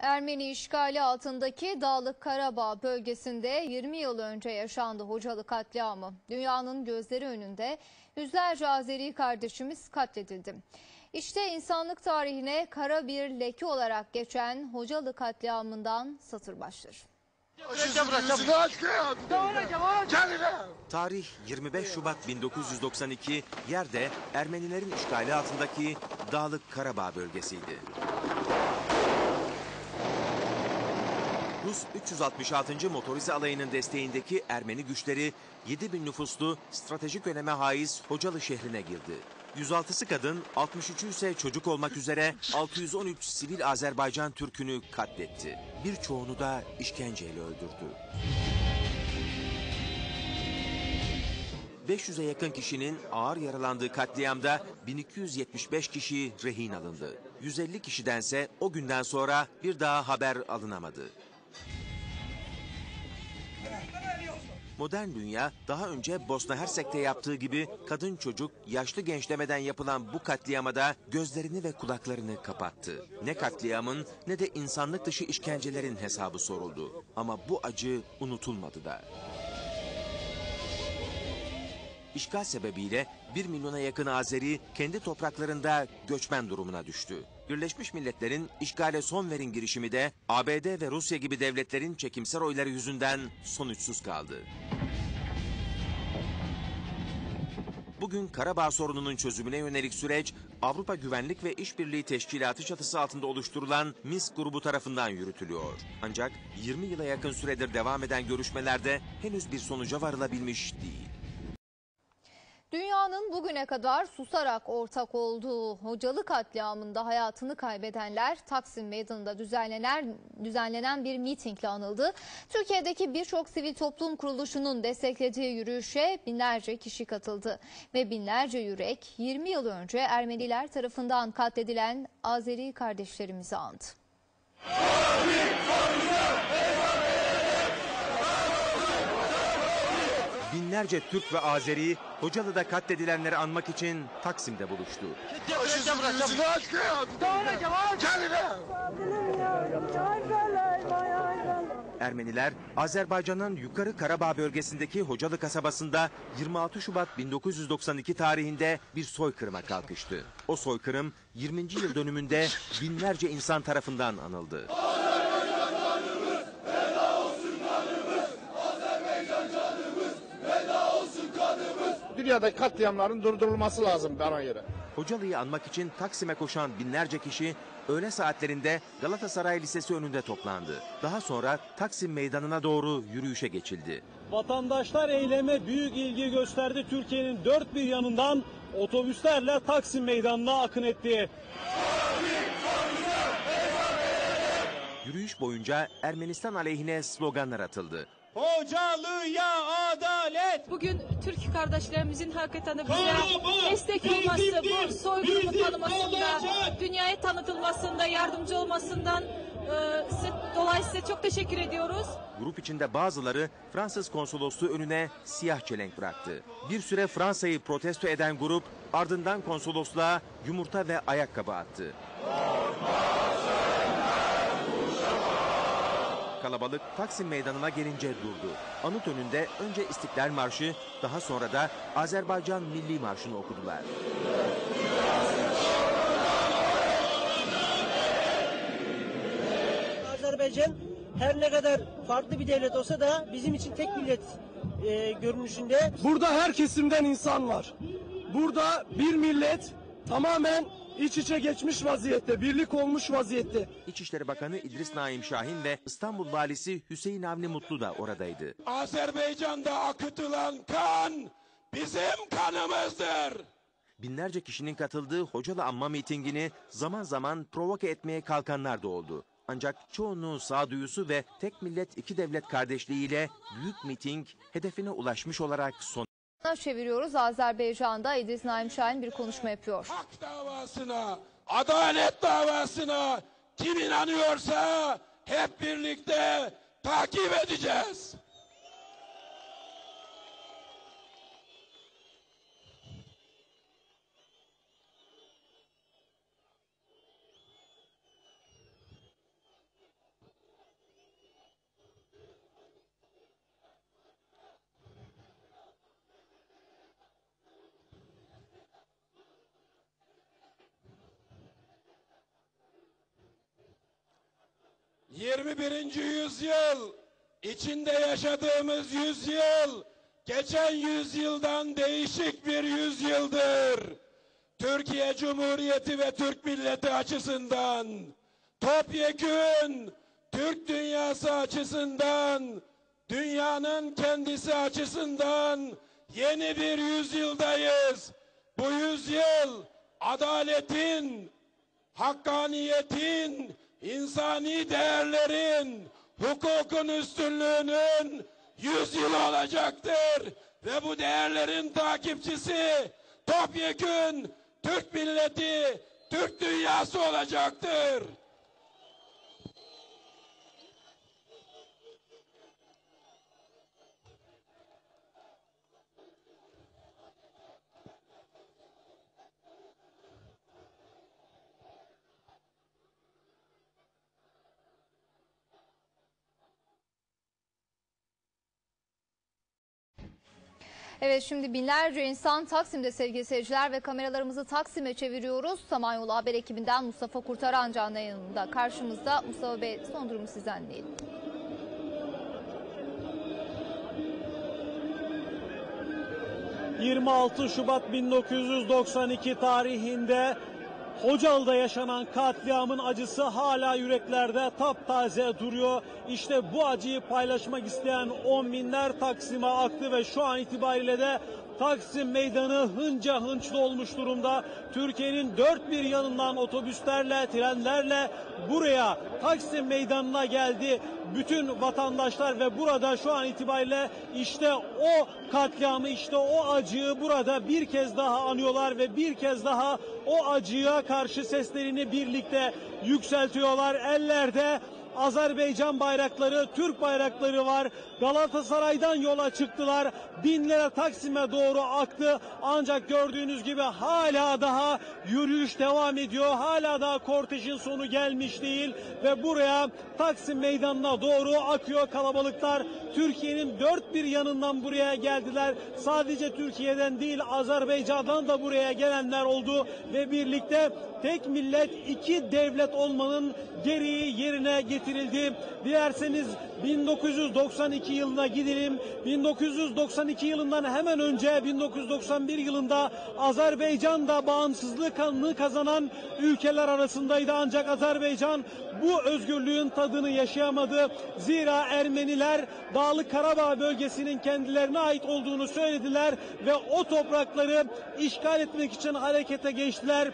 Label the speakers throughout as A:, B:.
A: Ermeni işgali altındaki Dağlık Karabağ bölgesinde 20 yıl önce yaşandı Hocalı katliamı. Dünyanın gözleri önünde yüzlerce Azeri kardeşimiz katledildi. İşte insanlık tarihine kara bir leke olarak geçen Hocalı katliamından satır başları.
B: Tarih 25 Şubat 1992 yerde Ermenilerin işgali altındaki Dağlık Karabağ bölgesiydi. Rus 366. Motorize Alayı'nın desteğindeki Ermeni güçleri 7 bin nüfuslu stratejik öneme haiz Hocalı şehrine girdi. 106'sı kadın, 63'ü ise çocuk olmak üzere 613 sivil Azerbaycan Türk'ünü katletti. Birçoğunu da işkenceyle öldürdü. 500'e yakın kişinin ağır yaralandığı katliamda 1275 kişi rehin alındı. 150 kişidense o günden sonra bir daha haber alınamadı. Modern dünya daha önce Bosna Hersek'te yaptığı gibi kadın çocuk, yaşlı genç demeden yapılan bu katliamada gözlerini ve kulaklarını kapattı. Ne katliamın ne de insanlık dışı işkencelerin hesabı soruldu. Ama bu acı unutulmadı da. İşgal sebebiyle 1 milyona yakın Azeri kendi topraklarında göçmen durumuna düştü. Birleşmiş Milletler'in işgale son verin girişimi de ABD ve Rusya gibi devletlerin çekimser oyları yüzünden sonuçsuz kaldı. Bugün Karabağ sorununun çözümüne yönelik süreç Avrupa Güvenlik ve İşbirliği Teşkilatı çatısı altında oluşturulan Minsk grubu tarafından yürütülüyor. Ancak 20 yıla yakın süredir devam eden görüşmelerde henüz bir sonuca varılabilmiş değil.
A: Dünyanın bugüne kadar susarak ortak olduğu Hocalı katliamında hayatını kaybedenler Taksim Meydanı'nda düzenlenen, düzenlenen bir mitingle anıldı. Türkiye'deki birçok sivil toplum kuruluşunun desteklediği yürüyüşe binlerce kişi katıldı. Ve binlerce yürek 20 yıl önce Ermeniler tarafından katledilen Azeri kardeşlerimizi andı.
B: Binlerce Türk ve Azeri Hocalı'da katledilenleri anmak için Taksim'de buluştu. Ermeniler Azerbaycan'ın Yukarı Karabağ bölgesindeki Hocalı kasabasında 26 Şubat 1992 tarihinde bir soykırıma kalkıştı. O soykırım 20. yıl dönümünde binlerce insan tarafından anıldı.
C: Dünyadaki katliamların durdurulması lazım bana göre.
B: Hocalı'yı anmak için Taksim'e koşan binlerce kişi öğle saatlerinde Galatasaray Lisesi önünde toplandı. Daha sonra Taksim Meydanı'na doğru yürüyüşe geçildi.
D: Vatandaşlar eyleme büyük ilgi gösterdi. Türkiye'nin dört bir yanından otobüslerle Taksim Meydanı'na akın etti.
B: Yürüyüş boyunca Ermenistan aleyhine sloganlar atıldı.
D: Hocalı'ya adalet!
E: Bugün Türk kardeşlerimizin hakikaten de bize destek olması, bu soykırımı tanımasında, dünyaya tanıtılmasında, yardımcı olmasından e, size, dolayısıyla çok teşekkür ediyoruz.
B: Grup içinde bazıları Fransız konsolosluğu önüne siyah çelenk bıraktı. Bir süre Fransa'yı protesto eden grup ardından konsolosluğa yumurta ve ayakkabı attı. Kalabalık Taksim Meydanı'na gelince durdu. Anıt önünde önce İstiklal Marşı, daha sonra da Azerbaycan Milli Marşı'nı okudular.
F: Azerbaycan her ne kadar farklı bir devlet olsa da bizim için tek millet e, görünüşünde.
D: Burada her kesimden insan var. Burada bir millet tamamen iç içe geçmiş vaziyette, birlik olmuş vaziyette.
B: İçişleri Bakanı İdris Naim Şahin ve İstanbul Valisi Hüseyin Avni Mutlu da oradaydı.
G: Azerbaycan'da akıtılan kan bizim kanımızdır.
B: Binlerce kişinin katıldığı Hocalı Anma mitingini zaman zaman provoke etmeye kalkanlar da oldu. Ancak çoğunluğun sağduyusu ve tek millet iki devlet kardeşliğiyle büyük miting hedefine ulaşmış olarak son
A: Çeviriyoruz. Azerbaycan'da İdris Naim Şahin bir konuşma yapıyor.
G: Hak davasına, adalet davasına kim inanıyorsa hep birlikte takip edeceğiz. 21. yüzyıl içinde yaşadığımız yüzyıl geçen yüzyıldan değişik bir yüzyıldır. Türkiye Cumhuriyeti ve Türk milleti açısından topyekün Türk dünyası açısından dünyanın kendisi açısından yeni bir yüzyıldayız. Bu yüzyıl adaletin, hakkaniyetin, insani değerlerin, hukukun üstünlüğünün yüzyılı olacaktır. Ve bu değerlerin takipçisi topyekün Türk milleti, Türk dünyası olacaktır.
A: Evet şimdi binlerce insan Taksim'de sevgili seyirciler ve kameralarımızı Taksim'e çeviriyoruz. Samanyolu Haber ekibinden Mustafa Kurtaran canlı yayınında karşımızda. Mustafa Bey son durumu sizden dinleyelim.
H: ...26 Şubat 1992 tarihinde Hocalı'da yaşanan katliamın acısı hala yüreklerde taptaze duruyor. İşte bu acıyı paylaşmak isteyen on binler Taksim'e aktı ve şu an itibariyle de Taksim meydanı hınca hınç dolmuş durumda. Türkiye'nin dört bir yanından otobüslerle, trenlerle buraya Taksim meydanına geldi. Bütün vatandaşlar ve burada şu an itibariyle işte o katliamı, işte o acıyı burada bir kez daha anıyorlar ve bir kez daha o acıya karşı seslerini birlikte yükseltiyorlar. Ellerde Azerbaycan bayrakları, Türk bayrakları var. Galatasaray'dan yola çıktılar. Binlere Taksim'e doğru aktı. Ancak gördüğünüz gibi hala daha yürüyüş devam ediyor. Hala daha kortejin sonu gelmiş değil. Ve buraya Taksim meydanına doğru akıyor kalabalıklar. Türkiye'nin dört bir yanından buraya geldiler. Sadece Türkiye'den değil Azerbaycan'dan da buraya gelenler oldu. Ve birlikte tek millet iki devlet olmanın gereği yerine getirildi. Dilerseniz 1992 yılına gidelim. 1992 yılından hemen önce 1991 yılında Azerbaycan da bağımsızlık kanunu kazanan ülkeler arasındaydı. Ancak Azerbaycan bu özgürlüğün tadını yaşayamadı. Zira Ermeniler Dağlık Karabağ bölgesinin kendilerine ait olduğunu söylediler ve o toprakları işgal etmek için harekete geçtiler.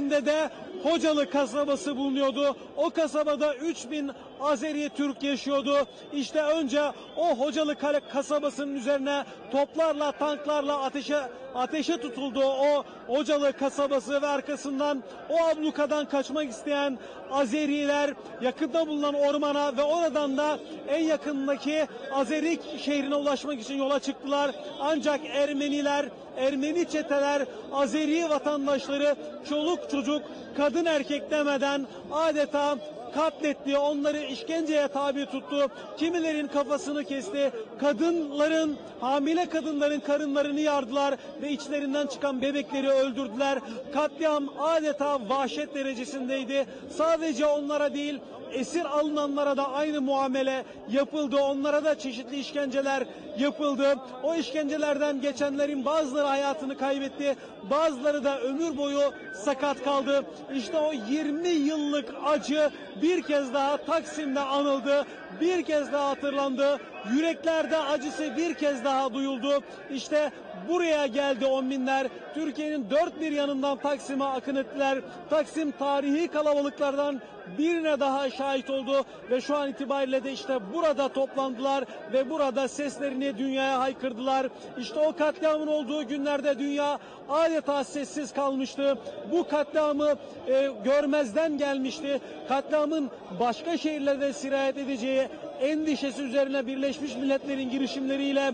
H: Hedeflerinde de Hocalı kasabası bulunuyordu. O kasabada 3000 Azeri Türk yaşıyordu. İşte önce o Hocalı kasabasının üzerine toplarla, tanklarla ateşe ateşe tutuldu o Hocalı kasabası ve arkasından o ablukadan kaçmak isteyen Azeriler yakında bulunan ormana ve oradan da en yakındaki Azeri şehrine ulaşmak için yola çıktılar. Ancak Ermeniler, Ermeni çeteler, Azeri vatandaşları çoluk çocuk, kadın erkek demeden adeta katletti, onları işkenceye tabi tuttu. Kimilerin kafasını kesti, kadınların, hamile kadınların karınlarını yardılar ve içlerinden çıkan bebekleri öldürdüler. Katliam adeta vahşet derecesindeydi. Sadece onlara değil, esir alınanlara da aynı muamele yapıldı. Onlara da çeşitli işkenceler yapıldı. O işkencelerden geçenlerin bazıları hayatını kaybetti. Bazıları da ömür boyu sakat kaldı. İşte o 20 yıllık acı bir kez daha Taksim'de anıldı. Bir kez daha hatırlandı. Yüreklerde acısı bir kez daha duyuldu. İşte buraya geldi on binler. Türkiye'nin dört bir yanından Taksim'e akın ettiler. Taksim tarihi kalabalıklardan birine daha şahit oldu ve şu an itibariyle de işte burada toplandılar ve burada seslerini dünyaya haykırdılar. İşte o katliamın olduğu günlerde dünya adeta sessiz kalmıştı. Bu katliamı e, görmezden gelmişti. Katliamın başka şehirlerde sirayet edeceği endişesi üzerine Birleşmiş Milletler'in girişimleriyle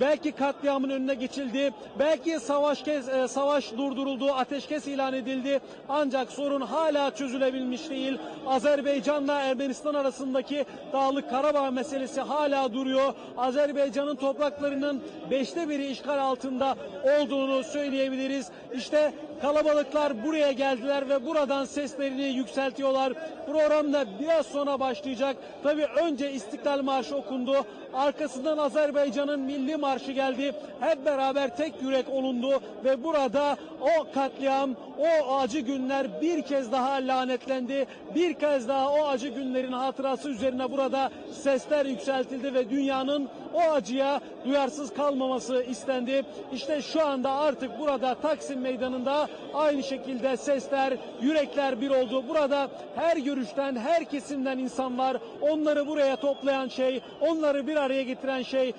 H: belki katliamın önüne geçildi, belki savaş kes, e, savaş durduruldu, ateşkes ilan edildi. Ancak sorun hala çözülebilmiş değil. Azerbaycan'la Ermenistan arasındaki Dağlık Karabağ meselesi hala duruyor. Azerbaycan'ın topraklarının beşte biri işgal altında olduğunu söyleyebiliriz. İşte Kalabalıklar buraya geldiler ve buradan seslerini yükseltiyorlar. Program da biraz sonra başlayacak. Tabii önce İstiklal Marşı okundu. Arkasından Azerbaycan'ın milli marşı geldi. Hep beraber tek yürek olundu ve burada o katliam, o acı günler bir kez daha lanetlendi. Bir kez daha o acı günlerin hatırası üzerine burada sesler yükseltildi ve dünyanın o acıya duyarsız kalmaması istendi. İşte şu anda artık burada Taksim Meydanı'nda aynı şekilde sesler, yürekler bir oldu. Burada her görüşten, her kesimden insan var. Onları buraya toplayan şey, onları bir araya getiren şey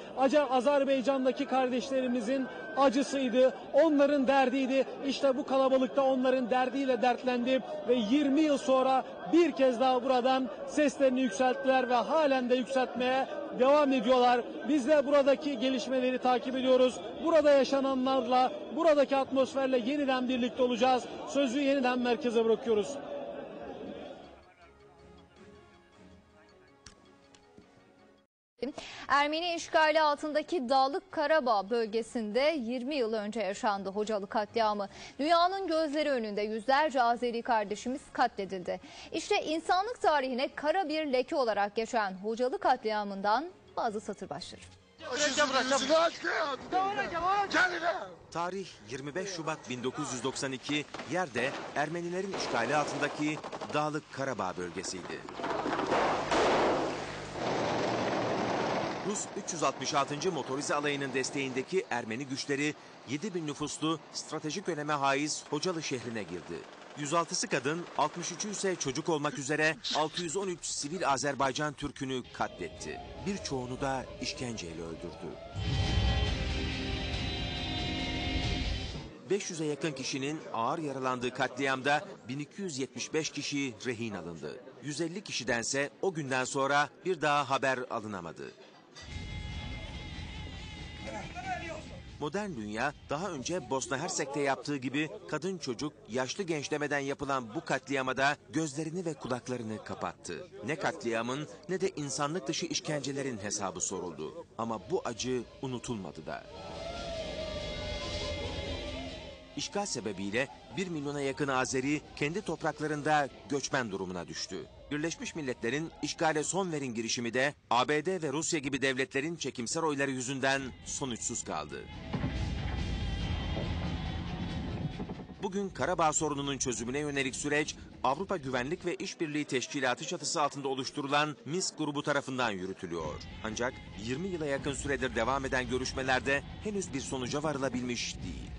H: Azerbaycan'daki kardeşlerimizin acısıydı. Onların derdiydi. İşte bu kalabalıkta onların derdiyle dertlendi ve 20 yıl sonra bir kez daha buradan seslerini yükselttiler ve halen de yükseltmeye devam ediyorlar. Biz de buradaki gelişmeleri takip ediyoruz. Burada yaşananlarla, buradaki atmosferle yeniden birlikte olacağız. Sözü yeniden merkeze bırakıyoruz.
A: Ermeni işgali altındaki Dağlık Karabağ bölgesinde 20 yıl önce yaşandı Hocalı katliamı. Dünyanın gözleri önünde yüzlerce Azeri kardeşimiz katledildi. İşte insanlık tarihine kara bir leke olarak geçen Hocalı katliamından bazı satır başları.
B: Tarih 25 Şubat 1992 yerde Ermenilerin işgali altındaki Dağlık Karabağ bölgesiydi. Rus 366. Motorize Alayı'nın desteğindeki Ermeni güçleri 7000 nüfuslu stratejik öneme haiz Hocalı şehrine girdi. 106'sı kadın, 63'ü ise çocuk olmak üzere 613 sivil Azerbaycan Türk'ünü katletti. Birçoğunu da işkenceyle öldürdü. 500'e yakın kişinin ağır yaralandığı katliamda 1275 kişi rehin alındı. 150 kişidense o günden sonra bir daha haber alınamadı. Modern dünya daha önce Bosna Hersek'te yaptığı gibi kadın çocuk, yaşlı genç demeden yapılan bu katliamada gözlerini ve kulaklarını kapattı. Ne katliamın ne de insanlık dışı işkencelerin hesabı soruldu. Ama bu acı unutulmadı da. İşgal sebebiyle 1 milyona yakın Azeri kendi topraklarında göçmen durumuna düştü. Birleşmiş Milletler'in işgale son verin girişimi de ABD ve Rusya gibi devletlerin çekimser oyları yüzünden sonuçsuz kaldı. Bugün Karabağ sorununun çözümüne yönelik süreç Avrupa Güvenlik ve İşbirliği Teşkilatı çatısı altında oluşturulan Minsk grubu tarafından yürütülüyor. Ancak 20 yıla yakın süredir devam eden görüşmelerde henüz bir sonuca varılabilmiş değil.